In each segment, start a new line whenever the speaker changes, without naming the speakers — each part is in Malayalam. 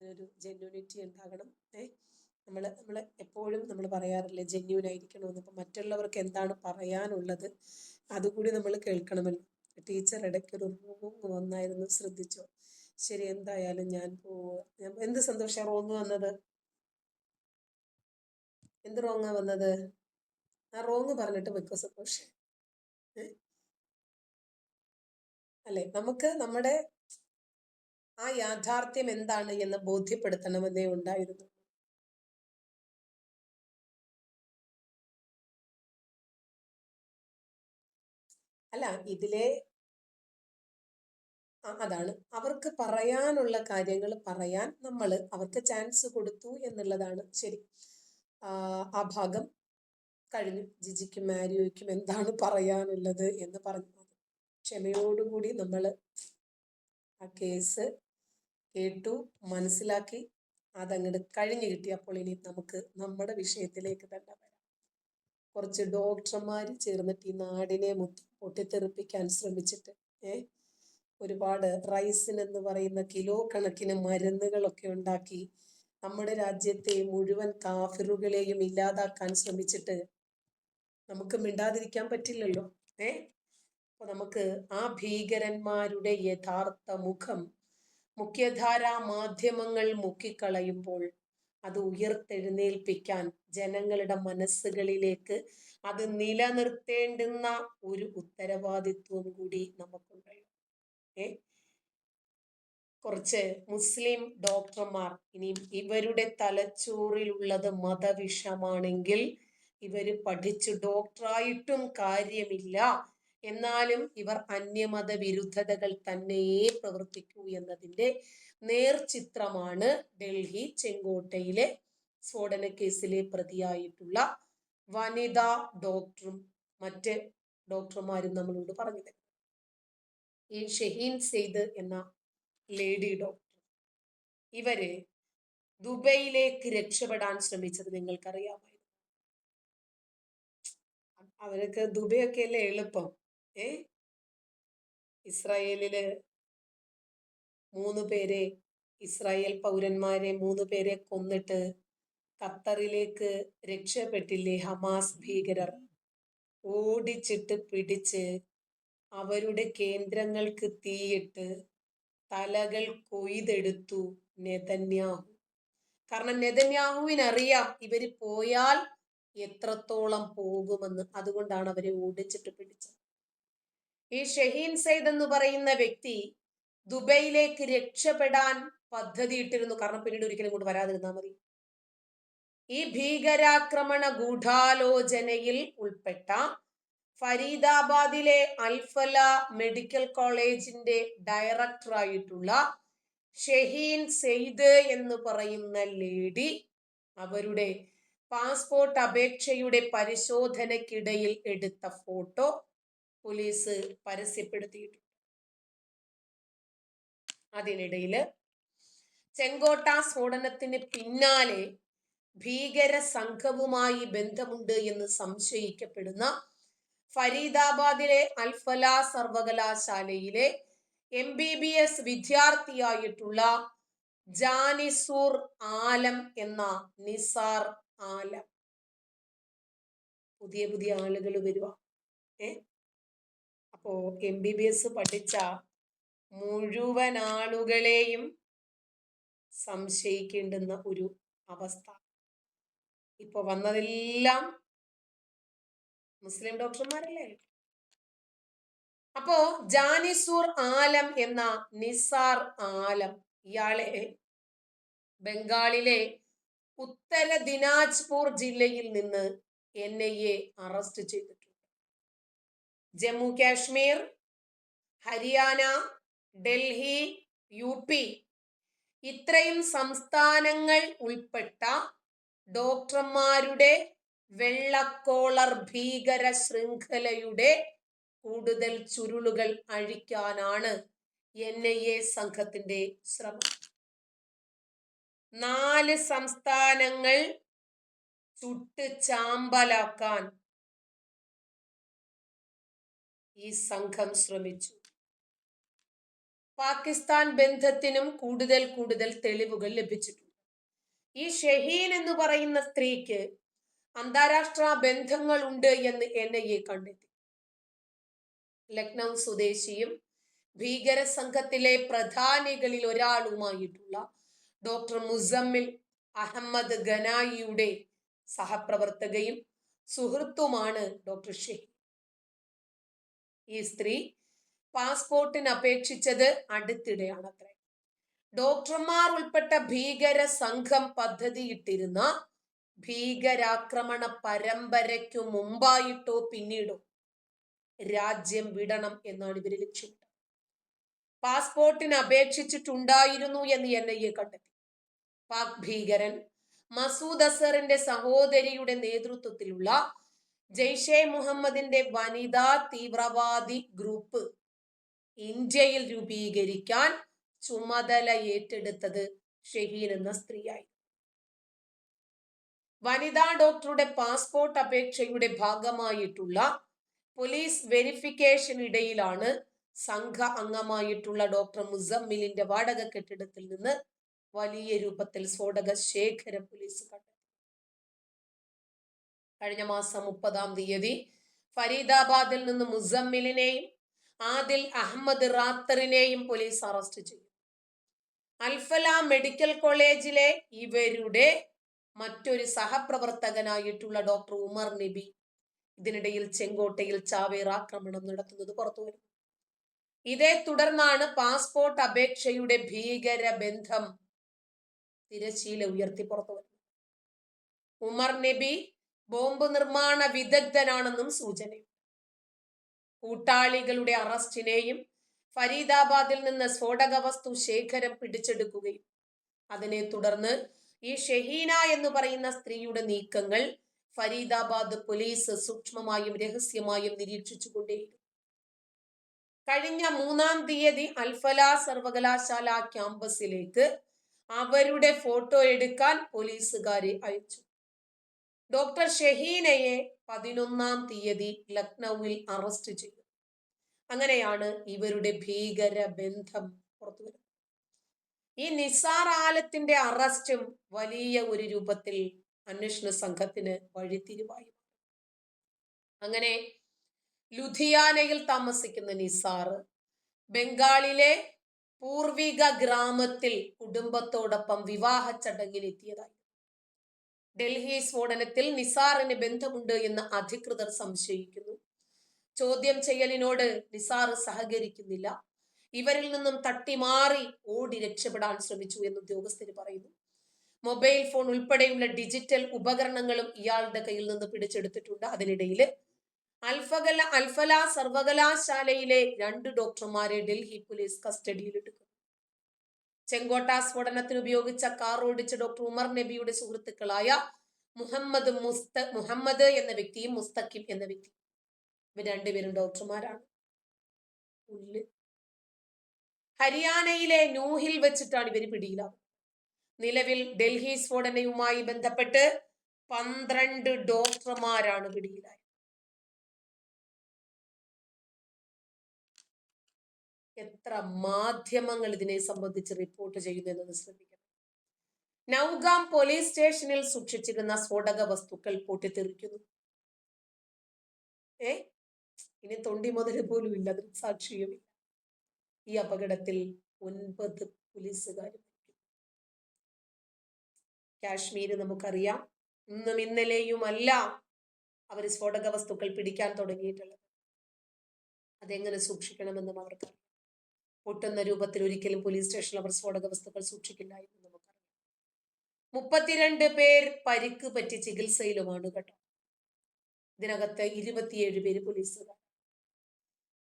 ഒരു ജെന്യൂനിറ്റി ഉണ്ടാകണം. ഏ നമ്മൾ നമ്മൾ എപ്പോഴും നമ്മൾ പറയാറില്ലേ ജെന്യൂൻ ആയിരിക്കണമെന്ന്. അപ്പം മറ്റുള്ളവർക്ക് എന്താണ് പറയാനുള്ളത് അതുകൂടി നമ്മൾ കേൾക്കണമല്ലോ. ടീച്ചർ ഇടയ്ക്ക് ഒരു റോങ് വന്നായിരുന്നു ശ്രദ്ധിച്ചോ? ശരി എന്തായാലും ഞാൻ പോവുക എന്ത് സന്തോഷം റോങ് വന്നത്? എന്ത് റോങ്ങാ വന്നത്? ആ റോങ് പറഞ്ഞിട്ട് വെക്കോ സന്തോഷം. അല്ലെ നമുക്ക് നമ്മുടെ ആ യാഥാർത്ഥ്യം എന്താണ് എന്ന് ബോധ്യപ്പെടുത്തണമെന്നേ ഉണ്ടായിരുന്നു. അല്ല ഇതിലെ അതാണ്. അവർക്ക് പറയാനുള്ള കാര്യങ്ങൾ പറയാൻ നമ്മൾ അവർക്ക് ചാൻസ് കൊടുത്തു എന്നുള്ളതാണ്. ശരി. ആ ഭാഗം കഴിഞ്ഞു. ജിജിക്കും മാരിയോയ്ക്കും എന്താണ് പറയാനുള്ളത് എന്ന് പറഞ്ഞു. ക്ഷമയോടുകൂടി നമ്മൾ ആ കേസ് കേട്ടു മനസ്സിലാക്കി അതങ്ങോട്ട് കഴിഞ്ഞു കിട്ടിയപ്പോൾ ഇനി നമുക്ക് നമ്മുടെ വിഷയത്തിലേക്ക് തന്നെ വരാം. കുറച്ച് ഡോക്ടർമാർ ചേർന്നിട്ട് ഈ നാടിനെ മുത്തി പൊട്ടിത്തെറിപ്പിക്കാൻ ശ്രമിച്ചിട്ട് ഏ ഒരുപാട് റൈസിൻ എന്ന് പറയുന്ന കിലോ കണക്കിന് മരുന്നുകളൊക്കെ ഉണ്ടാക്കി നമ്മുടെ രാജ്യത്തെ മുഴുവൻ കാഫിറുകളെയും ഇല്ലാതാക്കാൻ ശ്രമിച്ചിട്ട് നമുക്ക് മിണ്ടാതിരിക്കാൻ പറ്റില്ലല്ലോ ഏ? അപ്പൊ നമുക്ക് ആ ഭീകരന്മാരുടെ യഥാർത്ഥ മുഖം മുഖ്യധാരാ മാധ്യമങ്ങൾ മുക്കിക്കളയുമ്പോൾ അത് ഉയർത്തെഴുന്നേൽപ്പിക്കാൻ ജനങ്ങളുടെ മനസ്സുകളിലേക്ക് അത് നിലനിർത്തേണ്ടുന്ന ഒരു ഉത്തരവാദിത്വം കൂടി നമുക്കുണ്ടല്ലോ ഏ? കുറച്ച് മുസ്ലിം ഡോക്ടർമാർ ഇനി ഇവരുടെ തലച്ചോറിലുള്ളത് മതവിഷമാണെങ്കിൽ ഇവർ പഠിച്ചു ഡോക്ടറായിട്ടും കാര്യമില്ല. എന്നാലും ഇവർ അന്യമത വിരുദ്ധതകൾ തന്നെയേ പ്രവർത്തിക്കൂ എന്നതിന്റെ നേർചിത്രമാണ് ഡൽഹി ചെങ്കോട്ടയിലെ സ്ഫോടന കേസിലെ പ്രതിയായിട്ടുള്ള വനിതാ ഡോക്ടറും മറ്റ് ഡോക്ടർമാരും നമ്മളോട് പറഞ്ഞത്. ഈ ഷഹീൻ സെയ്ദ് എന്ന ലേഡി ഡോക്ടർ. ഇവർ ദുബൈയിലേക്ക് രക്ഷപ്പെടാൻ ശ്രമിച്ചത് നിങ്ങൾക്കറിയാമായിരുന്നു. അവരൊക്കെ ദുബൈയൊക്കെ അല്ലേ എളുപ്പം? ഏ? ഇസ്രായേലിൽ മൂന്ന് പേരെ ഇസ്രായേൽ പൗരന്മാരെ മൂന്ന് പേരെ കൊന്നിട്ട് ഖത്തറിലേക്ക് രക്ഷപ്പെട്ടില്ലേ ഹമാസ് ഭീകരർ? ഓടിച്ചിട്ട് പിടിച്ച് അവരുടെ കേന്ദ്രങ്ങൾക്ക് തീയിട്ട് തലകൾ കൊയ്തെടുത്തു നെതന്യാഹു. കാരണം നെതന്യാഹുവിനറിയാം ഇവർ പോയാൽ എത്രത്തോളം പോകുമെന്ന്. അതുകൊണ്ടാണ് അവരെ ഓടിച്ചിട്ട് പിടിച്ചത്. ഈ ഷഹീൻ സെയ്ദ് എന്ന് പറയുന്ന വ്യക്തി ദുബൈയിലേക്ക് രക്ഷപ്പെടാൻ പദ്ധതി ഇട്ടിരുന്നു. കാരണം പിന്നീട് ഒരിക്കലും ഇങ്ങോട്ട് വരാതിരുന്നാൽ മതി. ഈ ഭീകരാക്രമണ ഗൂഢാലോചനയിൽ ഉൾപ്പെട്ട ഫരീദാബാദിലെ അൽഫല മെഡിക്കൽ കോളേജിന്റെ ഡയറക്ടറായിട്ടുള്ള ഷഹീൻ സെയ്ദ് എന്ന് പറയുന്ന ലേഡി അവരുടെ പാസ്പോർട്ട് അപേക്ഷയുടെ പരിശോധനക്കിടയിൽ എടുത്ത ഫോട്ടോ പോലീസ് പരസ്യപ്പെടുത്തിയിട്ടുണ്ട്. അതിനിടയിൽ ചെങ്കോട്ട സ്ഫോടനത്തിന് പിന്നാലെ ഭീകര സംഘവുമായി ബന്ധമുണ്ട് എന്ന് സംശയിക്കപ്പെടുന്ന ഫരീദാബാദിലെ അൽഫല സർവകലാശാലയിലെ എം ബി ബി എസ് വിദ്യാർത്ഥിയായിട്ടുള്ള ജാനിസൂർ ആലം എന്ന നിസാർ ആലം. പുതിയ പുതിയ ആളുകൾ വരുവാ. ഏ? അപ്പോ എം ബി ബി എസ് പഠിച്ച മുഴുവൻ ആളുകളെയും സംശയിക്കേണ്ടുന്ന ഒരു അവസ്ഥ. ഇപ്പൊ വന്നതെല്ലാം മുസ്ലിം ഡോക്ടർമാരല്ലേ? അപ്പോ ജാനിസൂർ ആലം എന്ന നിസാർ ആലം ഇയാളെ ബംഗാളിലെ ഉത്തര ദിനാജ്പൂർ ജില്ലയിൽ നിന്ന് എൻ ഐ എ അറസ്റ്റ് ചെയ്തിട്ടുണ്ട് ജമ്മു കാശ്മീർ ഹരിയാന ഡൽഹി യു പി. ഇത്രയും സംസ്ഥാനങ്ങൾ ഉൾപ്പെട്ട ഡോക്ടർമാരുടെ വെള്ളക്കോളർ ഭീകര ശൃംഖലയുടെ കൂടുതൽ ചുരുളുകൾ അഴിക്കാനാണ് എൻ ഐ എ സംഘത്തിന്റെ ശ്രമം. നാല് സംസ്ഥാനങ്ങൾ ചുട്ട് ചാമ്പലാക്കാൻ ഈ സംഘം ശ്രമിച്ചു. പാകിസ്ഥാൻ ബന്ധത്തിനും കൂടുതൽ കൂടുതൽ തെളിവുകൾ ലഭിച്ചിട്ടുണ്ട്. ഈ ഷഹീൻ എന്ന് പറയുന്ന സ്ത്രീക്ക് അന്താരാഷ്ട്ര ബന്ധങ്ങൾ ഉണ്ട് എന്ന് എൻ ഐ എ കണ്ടെത്തി. ലക്നൗ സ്വദേശിയും ഭീകര സംഘത്തിലെ പ്രധാനികളിൽ ഒരാളുമായിട്ടുള്ള ഡോക്ടർ മുസമ്മിൽ അഹമ്മദ് ഗനായിയുടെ സഹപ്രവർത്തകയും സുഹൃത്തുമാണ് ഡോക്ടർ ഷെഹി ഈ സ്ത്രീ പാസ്പോർട്ടിന് അപേക്ഷിച്ചത് അടുത്തിടെയാണത്രേ. ഡോക്ടർമാർ ഉൾപ്പെട്ട ഭീകര സംഘം പദ്ധതിയിട്ടിരുന്ന ഭീകരാക്രമണ പരമ്പരയ്ക്കു മുമ്പായിട്ടോ പിന്നീടോ രാജ്യം വിടണം എന്നാണ് ഇവർ ലക്ഷ്യമിട്ടത് പാസ്പോർട്ടിന് അപേക്ഷിച്ചിട്ടുണ്ടായിരുന്നു എന്ന് എൻ ഐ എ കണ്ടെത്തി. പാക് ഭീകരൻ മസൂദ് അസറിന്റെ സഹോദരിയുടെ നേതൃത്വത്തിലുള്ള ജെയ്ഷെ മുഹമ്മദിന്റെ വനിതാ തീവ്രവാദി ഗ്രൂപ്പ് ഇന്ത്യയിൽ രൂപീകരിക്കാൻ ചുമതല ഏറ്റെടുത്തത് ഷഹീൻ എന്ന സ്ത്രീയായി. വനിതാ ഡോക്ടറുടെ പാസ്പോർട്ട് അപേക്ഷയുടെ ഭാഗമായിട്ടുള്ള പോലീസ് വെരിഫിക്കേഷൻ ഇടയിലാണ് സംഘ അംഗമായിട്ടുള്ള ഡോക്ടർ മുസമ്മിലിന്റെ വാടക കെട്ടിടത്തിൽ നിന്ന് വലിയ രൂപത്തിൽ സ്ഫോടക ശേഖരം പോലീസ് കണ്ടെത്തി. കഴിഞ്ഞ മാസം മുപ്പതാം തീയതി ഫരീദാബാദിൽ നിന്ന് മുസമ്മിലിനെയും ആദിൽ അഹമ്മദ് റാത്തറിനെയും പോലീസ് അറസ്റ്റ് ചെയ്തു. അൽഫല മെഡിക്കൽ കോളേജിലെ ഇവരുടെ മറ്റൊരു സഹപ്രവർത്തകനായിട്ടുള്ള ഡോക്ടർ ഉമർ നബി ഇതിനിടയിൽ ചെങ്കോട്ടയിൽ ചാവേർ ആക്രമണം നടത്തുന്നത് പുറത്തു വരും ഇതേ തുടർന്നാണ് പാസ്പോർട്ട് അപേക്ഷയുടെ ഭീകര ബന്ധം തിരശീല ഉയർത്തി പുറത്തു വരുന്നത് ഉമർ നബി ബോംബ് നിർമ്മാണ വിദഗ്ധനാണെന്നും സൂചനയുണ്ട്. കൂട്ടാളികളുടെ അറസ്റ്റിനെയും ഫരീദാബാദിൽ നിന്ന് സ്ഫോടക വസ്തു ശേഖരം പിടിച്ചെടുക്കുകയും അതിനെ തുടർന്ന് ഈ ഷെഹീന എന്ന് പറയുന്ന സ്ത്രീയുടെ നീക്കങ്ങൾ ഫരീദാബാദ് പോലീസ് സൂക്ഷ്മമായും രഹസ്യമായും നിരീക്ഷിച്ചുകൊണ്ടേയിരുന്നു. കഴിഞ്ഞ മൂന്നാം തീയതി അൽഫല സർവകലാശാല ക്യാമ്പസിലേക്ക് അവരുടെ ഫോട്ടോ എടുക്കാൻ പോലീസുകാരെ അയച്ചു. ഡോക്ടർ ഷഹീനയെ പതിനൊന്നാം തീയതി ലക്നൌവിൽ അറസ്റ്റ് ചെയ്തു. അങ്ങനെയാണ് ഇവരുടെ ഭീകര ബന്ധം പുറത്തു ഈ നിസാർ ആലത്തിന്റെ അറസ്റ്റും വലിയ ഒരു രൂപത്തിൽ അന്വേഷണ സംഘത്തിന് വഴിത്തിരിവായി. അങ്ങനെ ലുധിയാനയിൽ താമസിക്കുന്ന നിസാർ ബംഗാളിലെ പൂർവിക ഗ്രാമത്തിൽ കുടുംബത്തോടൊപ്പം വിവാഹ ചടങ്ങിനെത്തിയതായി ഡൽഹി സ്ഫോടനത്തിൽ നിസാറിന് ബന്ധമുണ്ട് എന്ന് അധികൃതർ സംശയിക്കുന്നു. ചോദ്യം ചെയ്യലിനോട് നിസാർ സഹകരിക്കുന്നില്ല. ഇവരിൽ നിന്നും തട്ടിമാറി ഓടി രക്ഷപ്പെടാൻ ശ്രമിച്ചു എന്ന് ഉദ്യോഗസ്ഥർ പറയുന്നു. മൊബൈൽ ഫോൺ ഉൾപ്പെടെയുള്ള ഡിജിറ്റൽ ഉപകരണങ്ങളും ഇയാളുടെ കയ്യിൽ നിന്ന് പിടിച്ചെടുത്തിട്ടുണ്ട്. അതിനിടയിൽ അൽഫകല അൽഫല സർവകലാശാലയിലെ രണ്ട് ഡോക്ടർമാരെ ഡൽഹി പോലീസ് കസ്റ്റഡിയിൽ എടുക്കും ചെങ്കോട്ട സ്ഫോടനത്തിന് ഉപയോഗിച്ച കാർ ഓടിച്ച ഡോക്ടർ ഉമർ നബിയുടെ സുഹൃത്തുക്കളായ മുഹമ്മദ് മുസ്ത മുഹമ്മദ് എന്ന വ്യക്തിയും മുസ്തഖിം എന്ന വ്യക്തി. ഇവർ രണ്ടുപേരും ഡോക്ടർമാരാണ്. ഹരിയാനയിലെ ന്യൂഹിൽ വെച്ചിട്ടാണ് ഇവർ പിടിയിലാവുന്നത്. നിലവിൽ ഡൽഹി സ്ഫോടനയുമായി ബന്ധപ്പെട്ട് പന്ത്രണ്ട് ഡോക്ടർമാരാണ് പിടിയിലായത്. എത്ര മാധ്യമങ്ങൾ ഇതിനെ സംബന്ധിച്ച് റിപ്പോർട്ട് ചെയ്യുന്നു എന്നത് ശ്രദ്ധിക്കണം. നൌഗാം പോലീസ് സ്റ്റേഷനിൽ സൂക്ഷിച്ചിരുന്ന സ്ഫോടക വസ്തുക്കൾ പൊട്ടിത്തെറിക്കുന്നു. ഏ? ഇനി തൊണ്ടി മുതൽ പോലും ഇല്ല അതിന് സാക്ഷിയുമില്ല. ഈ അപകടത്തിൽ ഒൻപത് പോലീസുകാരും കാശ്മീർ നമുക്കറിയാം. ഇന്നും ഇന്നലെയും ഇന്നലെയുമല്ല അവർ സ്ഫോടക വസ്തുക്കൾ പിടിക്കാൻ തുടങ്ങിയിട്ടുള്ളത്. അതെങ്ങനെ സൂക്ഷിക്കണമെന്നും അവർക്കറിയാം പൊട്ടുന്ന രൂപത്തിൽ ഒരിക്കലും പോലീസ് സ്റ്റേഷനിൽ അവർ സ്ഫോടക വസ്തുക്കൾ സൂക്ഷിക്കില്ല എന്ന് നമുക്കറിയാം. മുപ്പത്തിരണ്ട് പേർ പരിക്ക് പറ്റി ചികിത്സയിലുമാണ് കേട്ടോ. ഇതിനകത്ത് ഇരുപത്തിയേഴ് പേര് പോലീസുകാർ.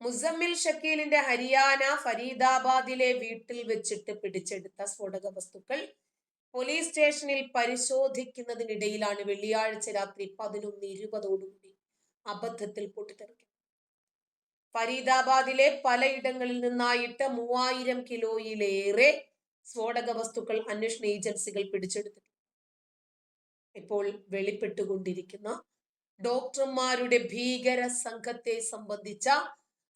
മുസമ്മിൽ ഷക്കീലിന്റെ ഹരിയാന ഫരീദാബാദിലെ വീട്ടിൽ വെച്ചിട്ട് പിടിച്ചെടുത്ത സ്ഫോടക വസ്തുക്കൾ പോലീസ് സ്റ്റേഷനിൽ പരിശോധിക്കുന്നതിനിടയിലാണ് വെള്ളിയാഴ്ച രാത്രി പതിനൊന്ന് ഇരുപതോടുകൂടി അബദ്ധത്തിൽ പൊട്ടിത്തെറിക്കുന്നത് ഫരീദാബാദിലെ പലയിടങ്ങളിൽ നിന്നായിട്ട് മൂവായിരം കിലോയിലേറെ സ്ഫോടക വസ്തുക്കൾ അന്വേഷണ ഏജൻസികൾ പിടിച്ചെടുത്തു ഇപ്പോൾ വെളിപ്പെട്ടുകൊണ്ടിരിക്കുന്ന ഡോക്ടർമാരുടെ ഭീകര സംഘത്തെ സംബന്ധിച്ച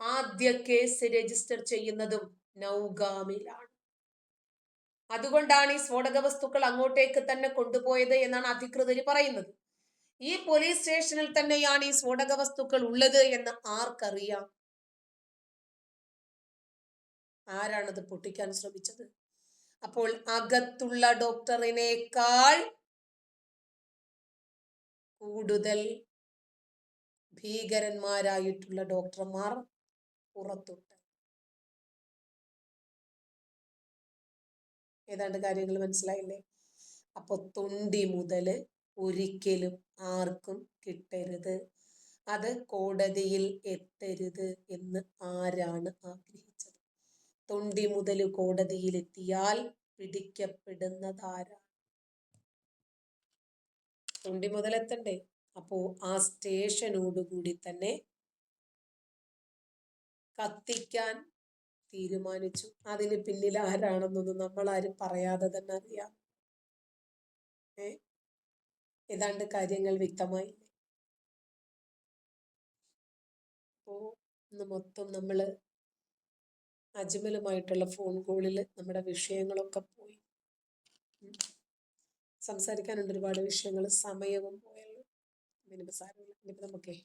ആദ്യ കേസ് രജിസ്റ്റർ ചെയ്യുന്നതും നൗഗാമിലാണ്. അതുകൊണ്ടാണ് ഈ സ്ഫോടക വസ്തുക്കൾ അങ്ങോട്ടേക്ക് തന്നെ കൊണ്ടുപോയത് എന്നാണ് അധികൃതർ പറയുന്നത്. ഈ പോലീസ് സ്റ്റേഷനിൽ തന്നെയാണ് ഈ സ്ഫോടക വസ്തുക്കൾ ഉള്ളത് എന്ന് ആർക്കറിയാം? ആരാണത് പൊട്ടിക്കാൻ ശ്രമിച്ചത്? അപ്പോൾ അകത്തുള്ള ഡോക്ടറിനേക്കാൾ കൂടുതൽ ഭീകരന്മാരായിട്ടുള്ള ഡോക്ടർമാർ പുറത്തുണ്ട്. ഏതാണ്ട് കാര്യങ്ങൾ മനസ്സിലായില്ലേ? അപ്പൊ തൊണ്ടി മുതൽ ഒരിക്കലും ആർക്കും കിട്ടരുത്. അത് കോടതിയിൽ എത്തരുത് എന്ന് ആരാണ് ആഗ്രഹിച്ചത്? തൊണ്ടി മുതൽ കോടതിയിലെത്തിയാൽ പിടിക്കപ്പെടുന്നതാരാണ് തൊണ്ടി മുതൽ എത്തണ്ടേ അപ്പോ ആ സ്റ്റേഷനോടുകൂടി തന്നെ കത്തിക്കാൻ തീരുമാനിച്ചു. അതിന് പിന്നിൽ ആരാണെന്നൊന്നും നമ്മൾ ആരും പറയാതെ തന്നെ അറിയാം. ഏ? ഏതാണ്ട് കാര്യങ്ങൾ വ്യക്തമായി അപ്പോ ഇന്ന് മൊത്തം നമ്മൾ അജ്മലുമായിട്ടുള്ള ഫോൺ കോളിൽ നമ്മുടെ വിഷയങ്ങളൊക്കെ പോയി. സംസാരിക്കാനുണ്ട് ഒരുപാട് വിഷയങ്ങൾ സമയവും പോയല്ലോ. ഇനിയിപ്പോൾ സാരമില്ല ഇനിയിപ്പോൾ നമുക്കേ